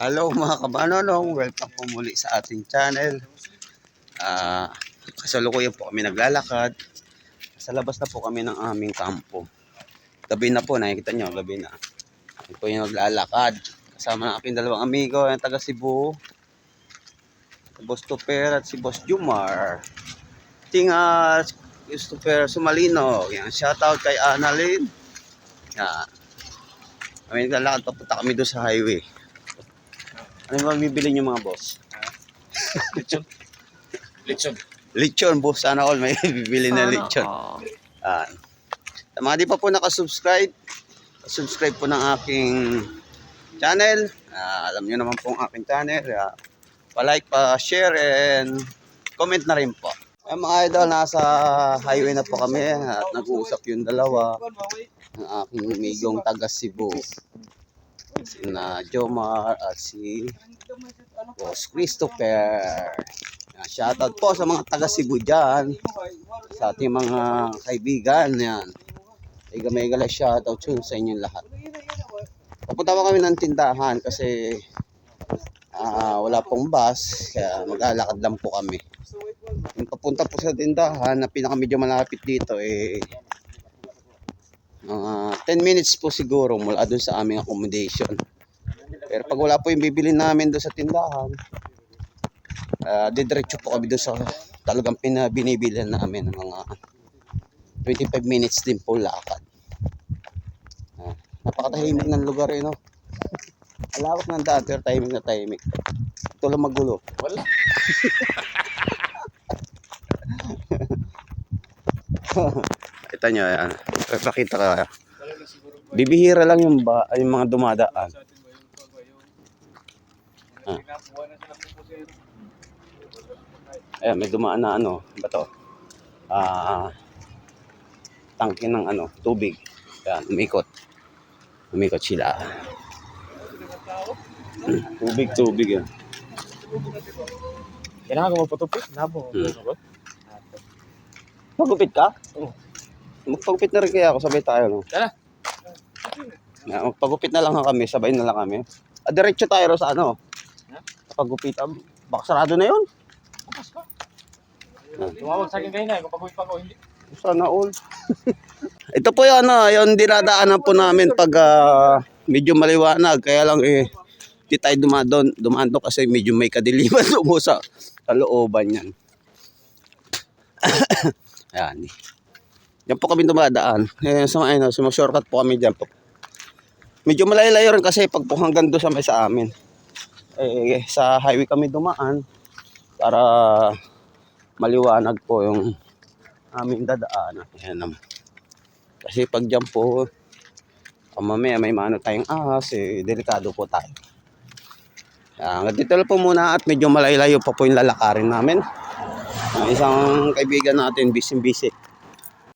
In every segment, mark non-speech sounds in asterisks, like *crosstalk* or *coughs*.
Hello mga kabanonong, welcome po muli sa ating channel. Ah, kasalukuyan po kami naglalakad. Sa labas na po kami ng aming kampo. Gabi na po, nakikita nyo, gabi na. Kami po yung naglalakad. Kasama ng aking dalawang amigo, yung taga Cebu. Si Boss Tuper at si Boss Jumar. Tinga, Christopher Sumalino. Yan, shoutout kay Annalyn. Yan. Kami naglalakad, papunta kami doon sa highway. Ano ba bibili niyo mga boss? Lechon. Lechon. Lechon, boss. Sana all may *laughs* bibili na lechon. Ah. Sa mga di pa po nakasubscribe, subscribe po ng aking channel. Ah, alam niyo naman po ang aking channel. Ah, pa-like, pa-share, and comment na rin po. Ay, mga idol, nasa highway na po kami at nag-uusap yung dalawa ng aking migong taga Cebu. Si na Jomar at si Boss Christopher. Shoutout po sa mga taga Cebu dyan, sa ating mga kaibigan. Yan. Mega mega la shoutout yun sa inyong lahat. Papunta pa kami ng tindahan kasi ah, wala pong bus, kaya maglalakad lang po kami. Yung papunta po sa tindahan na pinaka medyo malapit dito eh mga 10 minutes po siguro mula doon sa aming accommodation. Pero pag wala po yung bibili namin doon sa tindahan, uh, didiretso po kami doon sa talagang pinabinibilihan namin ng mga 25 minutes din po lakad. Uh, napakatahimik ng lugar eh, no? Alawak ng daan, pero tahimik na tahimik. Ito lang magulo. Wala. *laughs* Kita nyo, yan. Pakita ka. Bibihira lang yung, ba, yung mga dumadaan. Ah. Ayan, may dumaan na ano, ba to? Ah, tangke ng ano, tubig. Ayan, umikot. Umikot sila. Hmm, tubig, tubig yan. Kailangan ko magpatupit. Nabo. Hmm. Magupit ka? Oo. Magpagupit na rin kaya ako, sabay tayo. No? Tara. Yeah, magpagupit na lang kami, sabay na lang kami. Ah, diretso tayo sa ano? Pagupit, ah, baka sarado na yun. Bukas ka. Tumawag sa akin kanina. Kung pag-uwi pa ko, hindi. Sana all. *laughs* Ito po yung ano, yung dinadaanan po namin pag ah, medyo maliwanag. Kaya lang eh, di tayo dumadon, dumaan doon kasi medyo may kadiliman *laughs* doon sa, sa looban yan. *coughs* Ayan. Yan po kami dumadaan. Eh, sa mga ano, shortcut po kami dyan po. Medyo malayo-layo rin kasi pag hanggang doon sa may sa amin. Eh, sa highway kami dumaan para maliwanag po yung aming dadaanan. Ayan naman. Kasi pag dyan po, o mamaya may mano tayong ahas, eh, delikado po tayo. Kaya dito lang po muna at medyo malayo pa po yung lalakarin namin. Ang isang kaibigan natin, busy-busy.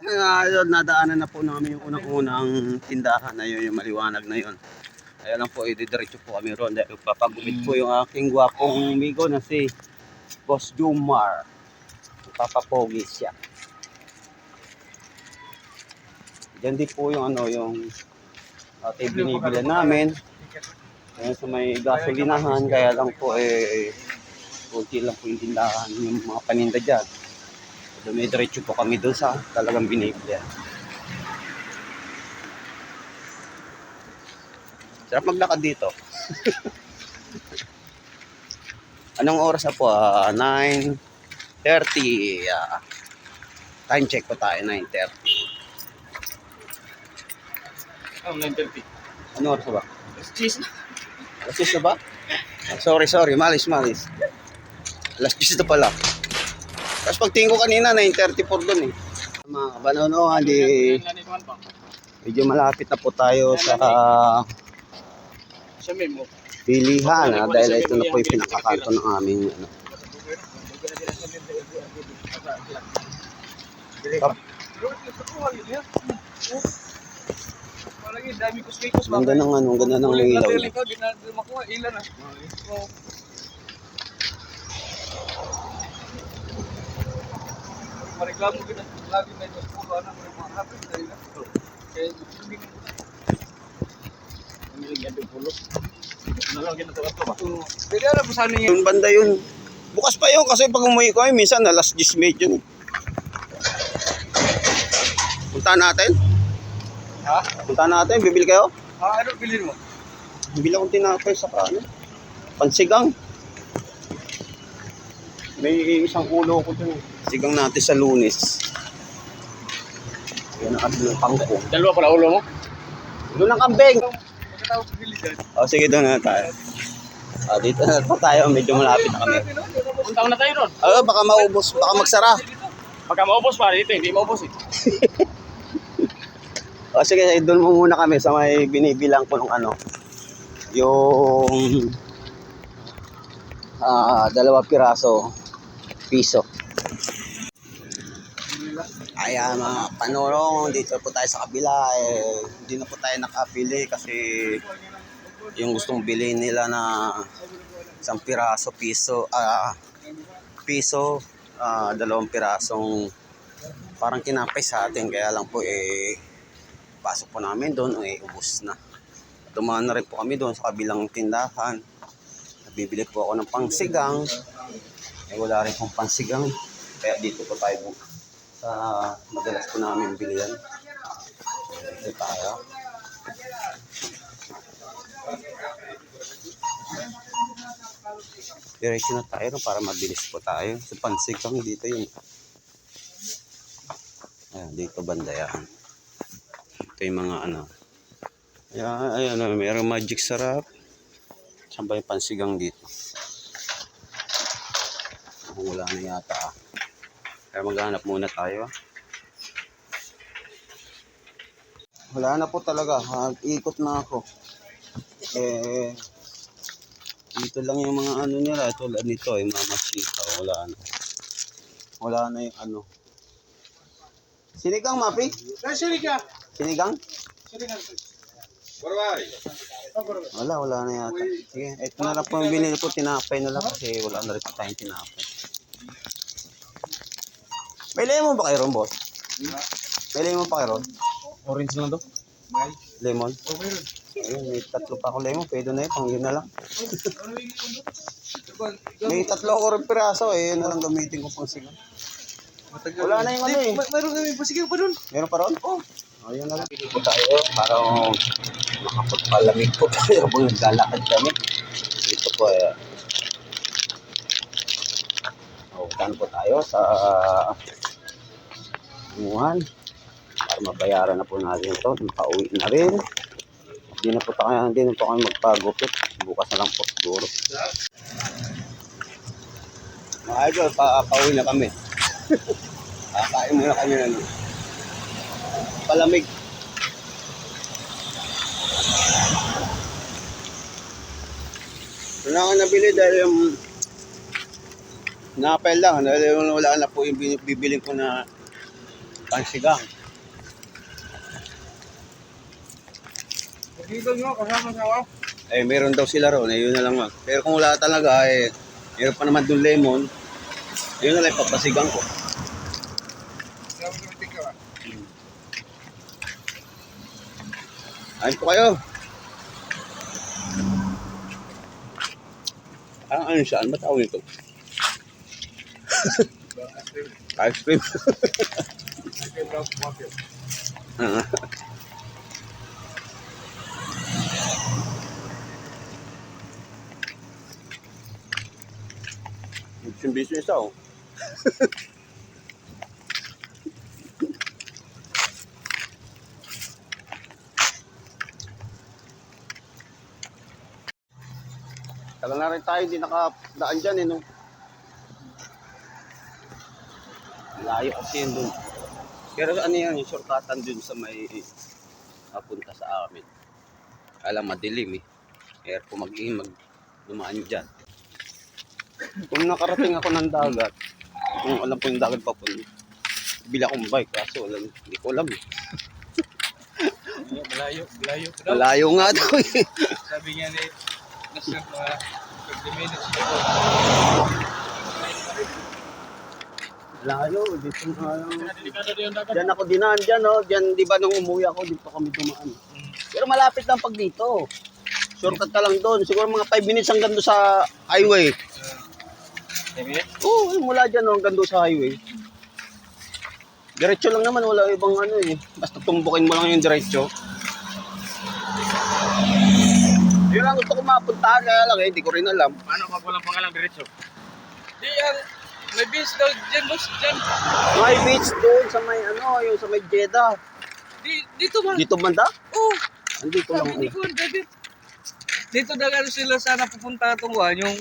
Ngayon, nadaanan na po namin yung unang-unang tindahan na yun, yung maliwanag na yun. Kaya lang po, ididiretso po kami ron dahil papagumit po yung aking gwapong amigo na si Boss Jumar. Papapogi siya. Diyan din po yung ano, yung ate binibila namin. Ayan sa may gasolinahan, kaya lang po eh, kunti lang po yung tindahan, yung mga paninda dyan. Dumidiretso po kami doon sa talagang binibili. Sarap maglakad dito. *laughs* Anong oras na po? Ah, 9.30. Ah, time check po tayo, 9.30. Oh, 9.30. Ano oras na ba? Cheese na. Alas 10 na ba? Ah, Sorry, sorry. Malis, malis. Alas 10 na pala. Tapos pagtingin ko kanina, 9.34 doon eh. Mga kabanonohan, di medyo malapit na po tayo sa pilihan ah, dahil ito na po yung pinakakanto ng aming ano. Ang ganda ng ano, ang ganda ng ilaw. Ilan na. Mareklamo kita lagi na yung school ano mo mga hapit na ila. Kaya hindi Yan yung pulo. Nalagyan na ito ba? Pwede na po sa ano yun. Yung banda yun. Bukas pa yun kasi pag umuwi ko ay minsan alas 10 medyo. Punta natin. Ha? Punta natin. Bibili kayo? Ah, ano bilhin mo? Bibili akong tinapay sa ano. Pansigang. May isang ulo ko dun. Sigang natin sa lunes. Yan ang ating pangko. Dalawa pala ulo mo? Doon ang kambing. O sige doon na tayo. Ah, dito na po tayo. Medyo malapit na kami. Punta na tayo ron. Ah, baka maubos. Baka magsara. Pagka maubos pa, dito hindi maubos eh. *laughs* O sige, doon mo muna kami sa may binibilang ko ng ano. Yung ah dalawa piraso piso. Ayan mga panorong, dito po tayo sa kabila. Eh, hindi na po tayo nakapili kasi yung gustong bilhin nila na isang piraso piso, ah piso, ah dalawang pirasong parang kinapay sa atin. Kaya lang po eh, pasok po namin doon, eh, ubus na. Dumaan na rin po kami doon sa kabilang tindahan. Bibili po ako ng pangsigang. Eh, wala rin pong pangsigang. Kaya dito po tayo po sa madalas po namin bilihan. Dito tayo. Diretso na tayo no, para mabilis po tayo. Sa pansigang dito yun. Ayan, dito banda yan. Ito yung mga ano. Ayan, ayan, mayroong magic sarap. Saan ba yung pansigang dito? Wala na yata ah. Kaya maghanap muna tayo. Wala na po talaga. Ikot na ako. Eh, dito lang yung mga ano nila. Tulad nito, yung mga masika. Wala na. Wala na yung ano. Sinigang, Mapi? Ka. Sinigang? Sili ka. Wala, wala na yata. Sige, ito na lang po yung binili ko. Tinapay na lang kasi wala na rin tayong tinapay. May lemon ba kayo ron, boss? May lemon pa kayo ron? Orange lang to. May. Lemon? Rin. Ayun, may tatlo pa ako lemon. Pwede na yun, pang yun na lang. May tatlo ako rin piraso eh. Yun na lang gamitin ko pang. Matagal. Wala na yung ano eh. Mayroon kami pasigaw pa dun. Meron pa ron? Oo. Oh. Ayun na lang. Pili po tayo para makapagpalamig po tayo *laughs* habang naglalakad kami. Dito po eh. Oh, po tayo sa Muhan para mabayaran na po natin ito. Pauwi na rin. Hindi na po tayo, hindi na po kami magpagupit. Bukas na lang po siguro. Mga idol, pa, pauwi na kami. *laughs* Kakain muna kami ng palamig. Wala akong nabili dahil yung napel lang. Dahil wala na po yung bibiling ko na pansigang. Dito nyo, kasama sa. Eh, meron daw sila ron. Eh, yun na lang. Mag. Pero kung wala talaga, eh, meron pa naman doon lemon. Yun na lang papasigang ko. Kasama kami tingka. Ayun po kayo. Parang ano siya? Ano ba tawag ito? *laughs* Ice cream. *laughs* *laughs* Ah. Yung business ako. Tagal na rin tayo, hindi nakadaan dyan eh, no? Layo kasi yun dun. Pero ano yan, yung shortcutan dun sa may napunta sa amin. Alam, madilim eh. Kaya po mag mag dumaan dyan. Kung nakarating ako ng dagat, kung alam ko yung dagat papunta, bila akong bike, kaso alam, hindi ko alam eh. Malayo, malayo. Malayo nga daw eh. Sabi niya ni, nasa mga 50 minutes na. Malayo, dito nga lang. Diyan ako dinaan dyan, no? Diyan, di ba nung umuwi ako, dito kami dumaan. Pero malapit lang pag dito. Shortcut ka lang doon. Siguro mga 5 minutes hanggang doon sa highway. Ten minutes? Oo, oh, mula dyan oh, hanggang doon sa highway. Diretso lang naman, wala ibang ano eh. Basta tumbukin mo lang yung diretso. Yun lang gusto ko mapuntahan, kaya lang eh, hindi ko rin alam. Paano pag walang pangalang diretso? Di yan. May beans daw dyan, boss. Dyan. May beach doon sa may ano, yung sa may Jeddah. Di, dito ba? Dito banda? Oh, Andito lang. sabi ni ano. Kuan David. Dito na ano sila sana pupunta itong kuhan, yung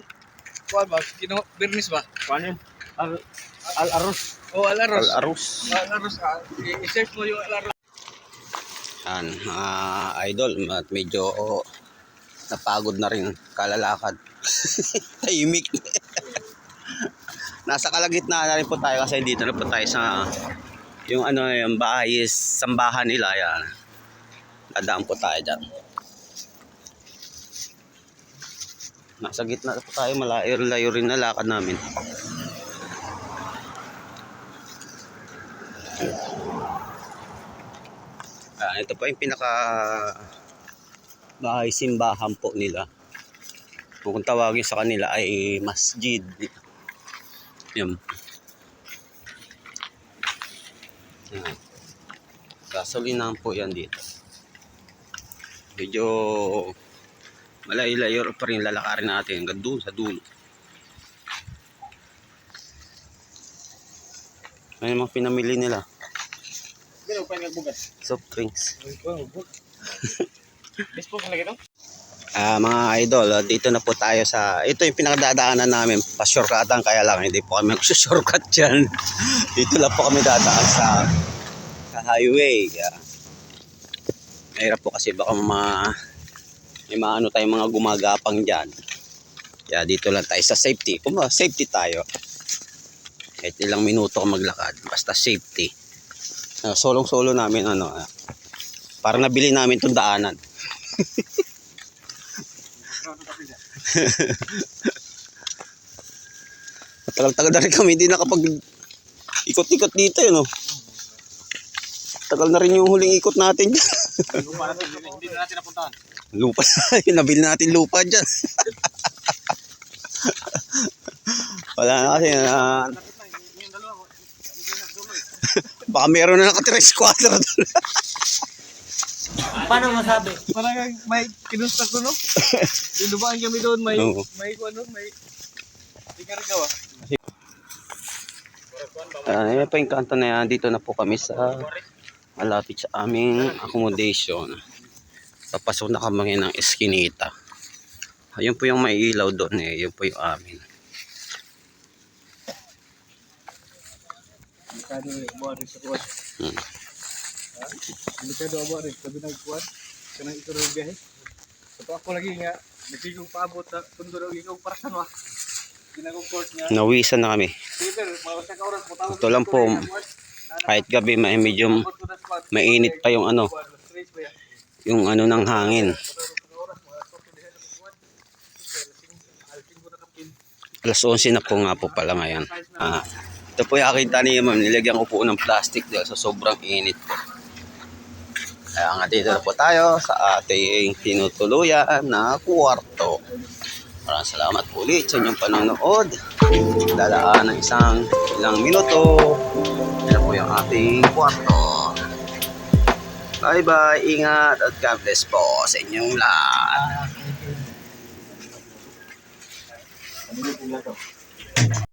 kuhan ba? Kino, Bernis ba? Paano yun? Al, al arroz. O Alaros. Al-Arus. Alaros. ah. I- I-search mo yung Alaros. Yan, ah, idol, at medyo oh, napagod na rin kalalakad. *laughs* Tahimik. Nasa kalagitnaan na rin po tayo kasi dito na po tayo sa yung ano yung bahay sambahan nila yan. Dadaan po tayo dyan. Nasa gitna na po tayo, malayo-layo rin na lakad namin. Ah, ito po yung pinaka bahay simbahan po nila. Kung tawagin sa kanila ay masjid. Yan. Yan. Gasolinahan po yan dito. Medyo malayo-layo pa rin lalakarin natin hanggang doon sa dulo. Ano mga pinamili nila? Soft drinks. Facebook na lagi ito? Ah, mga idol, ah, dito na po tayo sa ito yung pinakadadaanan namin, pa-shortcutan kaya lang hindi po kami *laughs* magsushortcut diyan. dito lang po kami dadaan sa sa highway. Yeah. Mahirap po kasi baka ma may maano tayong mga gumagapang diyan. Kaya dito lang tayo sa safety. Kung safety tayo. Kahit ilang minuto ka maglakad, basta safety. Ah, solong-solo namin ano, ah, para nabili namin tong daanan. *laughs* Matagal-tagal na rin kami hindi nakapag ikot-ikot dito yun oh. Tagal na rin yung huling ikot natin dyan. Lupa na ito, hindi na natin napuntahan. lupa na, nabili natin lupa dyan. Wala na kasi eh. baka meron na nakatira squatter doon. Paano masabi? Parang may kinusta ko, no? Yung dumaan kami doon, may, Oo. may, ano, may, hindi ka rin gawa. Uh, yan pa yung kanto na yan. Dito na po kami sa malapit sa aming accommodation. Papasok na kami ng eskinita. Ayun po yung may ilaw doon eh. Yun po yung amin. Hmm. Delikado ang buwan rin, sabi ng kuwan. Kanang ito rin biyahe. Ito ako lagi nga, nagigong paabot sa pundo ng ikaw para sa mga. Ginagong nga. Nawisan na kami. Ka Ito lang po, kahit gabi may medyo mainit pa yung ano, yung ano ng hangin. Alas 11 na po nga po pala ngayon. Ah, ito po yung aking taniman. Nilagyan ko po ng plastic dahil sa sobrang init po. Kaya nga dito na po tayo sa ating tinutuluyan na kwarto. Maraming salamat po ulit sa inyong panonood. Dalaan ng isang ilang minuto. Yan po yung ating kwarto. Bye-bye. Ingat at God bless po sa inyong lahat. Ano yung?